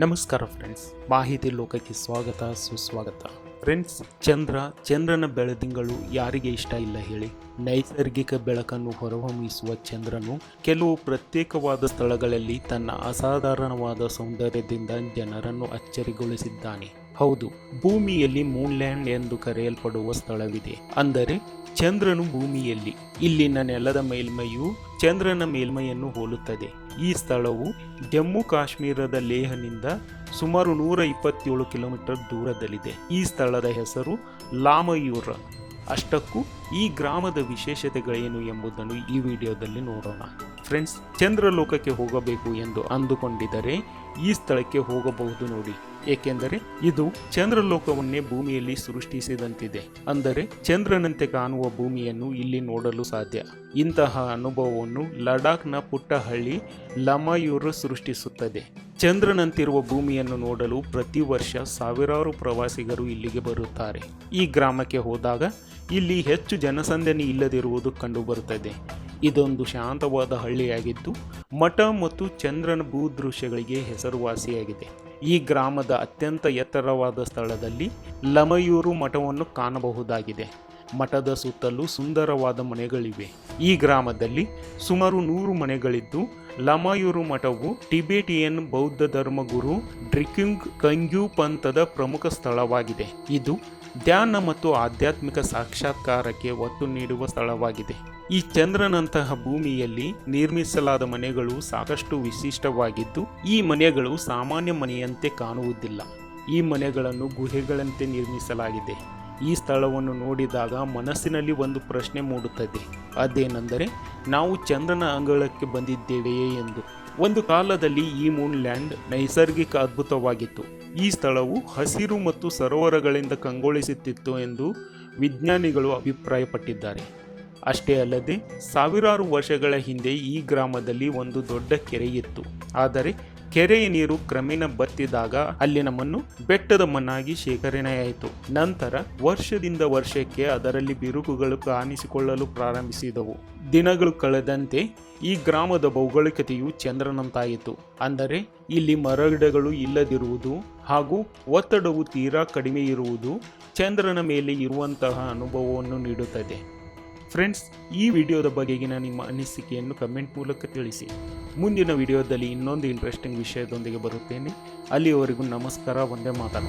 ನಮಸ್ಕಾರ ಫ್ರೆಂಡ್ಸ್ ಮಾಹಿತಿ ಲೋಕಕ್ಕೆ ಸ್ವಾಗತ, ಸುಸ್ವಾಗತ. ಫ್ರೆಂಡ್ಸ್ ಚಂದ್ರ, ಚಂದ್ರನ ಬೆಳದಿಂಗಳು ಯಾರಿಗೆ ಇಷ್ಟ ಇಲ್ಲ ಹೇಳಿ. ನೈಸರ್ಗಿಕ ಬೆಳಕನ್ನು ಹೊರಹೊಮ್ಮಿಸುವ ಚಂದ್ರನು ಕೆಲವು ಪ್ರತ್ಯೇಕವಾದ ಸ್ಥಳಗಳಲ್ಲಿ ತನ್ನ ಅಸಾಧಾರಣವಾದ ಸೌಂದರ್ಯದಿಂದ ಜನರನ್ನು ಅಚ್ಚರಿಗೊಳಿಸಿದ್ದಾನೆ. ಹೌದು, ಭೂಮಿಯಲ್ಲಿ ಮೂನ್ಲ್ಯಾಂಡ್ ಎಂದು ಕರೆಯಲ್ಪಡುವ ಸ್ಥಳವಿದೆ. ಅಂದರೆ ಚಂದ್ರನು ಭೂಮಿಯಲ್ಲಿ. ಇಲ್ಲಿನ ನೆಲದ ಮೇಲ್ಮೈಯು ಚಂದ್ರನ ಮೇಲ್ಮೈಯನ್ನು ಹೋಲುತ್ತದೆ. ಈ ಸ್ಥಳವು ಜಮ್ಮು ಕಾಶ್ಮೀರದ ಲೇಹನಿಂದ ಸುಮಾರು ನೂರ ಇಪ್ಪತ್ತೇಳು ಕಿಲೋಮೀಟರ್ ದೂರದಲ್ಲಿದೆ. ಈ ಸ್ಥಳದ ಹೆಸರು ಲಾಮಯೂರ. ಅಷ್ಟಕ್ಕೂ ಈ ಗ್ರಾಮದ ವಿಶೇಷತೆಗಳೇನು ಎಂಬುದನ್ನು ಈ ವಿಡಿಯೋದಲ್ಲಿ ನೋಡೋಣ. ಫ್ರೆಂಡ್ಸ್, ಚಂದ್ರಲೋಕಕ್ಕೆ ಹೋಗಬೇಕು ಎಂದು ಅಂದುಕೊಂಡಿದ್ದರೆ ಈ ಸ್ಥಳಕ್ಕೆ ಹೋಗಬಹುದು ನೋಡಿ. ಏಕೆಂದರೆ ಇದು ಚಂದ್ರಲೋಕವನ್ನೇ ಭೂಮಿಯಲ್ಲಿ ಸೃಷ್ಟಿಸಿದಂತಿದೆ. ಅಂದರೆ ಚಂದ್ರನಂತೆ ಕಾಣುವ ಭೂಮಿಯನ್ನು ಇಲ್ಲಿ ನೋಡಲು ಸಾಧ್ಯ. ಇಂತಹ ಅನುಭವವನ್ನು ಲಡಾಖ್ನ ಪುಟ್ಟಹಳ್ಳಿ ಲಮಾಯೂರು ಸೃಷ್ಟಿಸುತ್ತದೆ. ಚಂದ್ರನಂತಿರುವ ಭೂಮಿಯನ್ನು ನೋಡಲು ಪ್ರತಿ ವರ್ಷ ಸಾವಿರಾರು ಪ್ರವಾಸಿಗರು ಇಲ್ಲಿಗೆ ಬರುತ್ತಾರೆ. ಈ ಗ್ರಾಮಕ್ಕೆ ಹೋದಾಗ ಇಲ್ಲಿ ಹೆಚ್ಚು ಜನಸಂದಣಿ ಇಲ್ಲದಿರುವುದು ಕಂಡುಬರುತ್ತದೆ. ಇದೊಂದು ಶಾಂತವಾದ ಹಳ್ಳಿಯಾಗಿದ್ದು, ಮಠ ಮತ್ತು ಚಂದ್ರನ ಭೂದೃಶ್ಯಗಳಿಗೆ ಹೆಸರುವಾಸಿಯಾಗಿದೆ. ಈ ಗ್ರಾಮದ ಅತ್ಯಂತ ಎತ್ತರವಾದ ಸ್ಥಳದಲ್ಲಿ ಲಮಯೂರು ಮಠವನ್ನು ಕಾಣಬಹುದಾಗಿದೆ. ಮಠದ ಸುತ್ತಲೂ ಸುಂದರವಾದ ಮನೆಗಳಿವೆ. ಈ ಗ್ರಾಮದಲ್ಲಿ ಸುಮಾರು ನೂರು ಮನೆಗಳಿದ್ದು, ಲಮಯೂರು ಮಠವು ಟಿಬೆಟಿಯನ್ ಬೌದ್ಧ ಧರ್ಮಗುರು ಡ್ರಿಕ್ಯುಂಗ್ ಕಂಗ್ಯೂ ಪಂಥದ ಪ್ರಮುಖ ಸ್ಥಳವಾಗಿದೆ. ಇದು ಧ್ಯಾನ ಮತ್ತು ಆಧ್ಯಾತ್ಮಿಕ ಸಾಕ್ಷಾತ್ಕಾರಕ್ಕೆ ಒತ್ತು ನೀಡುವ ಸ್ಥಳವಾಗಿದೆ. ಈ ಚಂದ್ರನಂತಹ ಭೂಮಿಯಲ್ಲಿ ನಿರ್ಮಿಸಲಾದ ಮನೆಗಳು ಸಾಕಷ್ಟು ವಿಶಿಷ್ಟವಾಗಿದ್ದು, ಈ ಮನೆಗಳು ಸಾಮಾನ್ಯ ಮನೆಯಂತೆ ಕಾಣುವುದಿಲ್ಲ. ಈ ಮನೆಗಳನ್ನು ಗುಹೆಗಳಂತೆ ನಿರ್ಮಿಸಲಾಗಿದೆ. ಈ ಸ್ಥಳವನ್ನು ನೋಡಿದಾಗ ಮನಸ್ಸಿನಲ್ಲಿ ಒಂದು ಪ್ರಶ್ನೆ ಮೂಡುತ್ತದೆ. ಅದೇನೆಂದರೆ, ನಾವು ಚಂದ್ರನ ಅಂಗಳಕ್ಕೆ ಬಂದಿದ್ದೇವೆಯೇ ಎಂದು. ಒಂದು ಕಾಲದಲ್ಲಿ ಈ ಮೂನ್ ಲ್ಯಾಂಡ್ ನೈಸರ್ಗಿಕ ಅದ್ಭುತವಾಗಿತ್ತು. ಈ ಸ್ಥಳವು ಹಸಿರು ಮತ್ತು ಸರೋವರಗಳಿಂದ ಕಂಗೊಳಿಸುತ್ತಿತ್ತು ಎಂದು ವಿಜ್ಞಾನಿಗಳು ಅಭಿಪ್ರಾಯಪಟ್ಟಿದ್ದಾರೆ. ಅಷ್ಟೇ ಅಲ್ಲದೆ ಸಾವಿರಾರು ವರ್ಷಗಳ ಹಿಂದೆ ಈ ಗ್ರಾಮದಲ್ಲಿ ಒಂದು ದೊಡ್ಡ ಕೆರೆ ಇತ್ತು. ಆದರೆ ಕೆರೆಯ ನೀರು ಕ್ರಮೇಣ ಬತ್ತಿದಾಗ ಅಲ್ಲಿನ ನಮ್ಮನ್ನು ಬೆಟ್ಟದ ಮಣ್ಣಾಗಿ ಶೇಖರಣೆಯಾಯಿತು. ನಂತರ ವರ್ಷದಿಂದ ವರ್ಷಕ್ಕೆ ಅದರಲ್ಲಿ ಬಿರುಕುಗಳು ಕಾಣಿಸಿಕೊಳ್ಳಲು ಪ್ರಾರಂಭಿಸಿದವು. ದಿನಗಳು ಕಳೆದಂತೆ ಈ ಗ್ರಾಮದ ಭೌಗೋಳಿಕತೆಯು ಚಂದ್ರನಂತಾಯಿತು. ಅಂದರೆ ಇಲ್ಲಿ ಮರಗಿಡಗಳು ಇಲ್ಲದಿರುವುದು ಹಾಗೂ ಒತ್ತಡವು ತೀರಾ ಕಡಿಮೆ ಇರುವುದು ಚಂದ್ರನ ಮೇಲೆ ಇರುವಂತಹ ಅನುಭವವನ್ನು ನೀಡುತ್ತದೆ. ಫ್ರೆಂಡ್ಸ್ ಈ ವಿಡಿಯೋದ ಬಗೆಗಿನ ನಿಮ್ಮ ಅನಿಸಿಕೆಯನ್ನು ಕಮೆಂಟ್ ಮೂಲಕ ತಿಳಿಸಿ. ಮುಂದಿನ ವಿಡಿಯೋದಲ್ಲಿ ಇನ್ನೊಂದು ಇಂಟ್ರೆಸ್ಟಿಂಗ್ ವಿಷಯದೊಂದಿಗೆ ಬರುತ್ತೇನೆ. ಅಲ್ಲಿಯವರೆಗೂ ನಮಸ್ಕಾರ, ಒಂದೇ ಮಾತಾಡ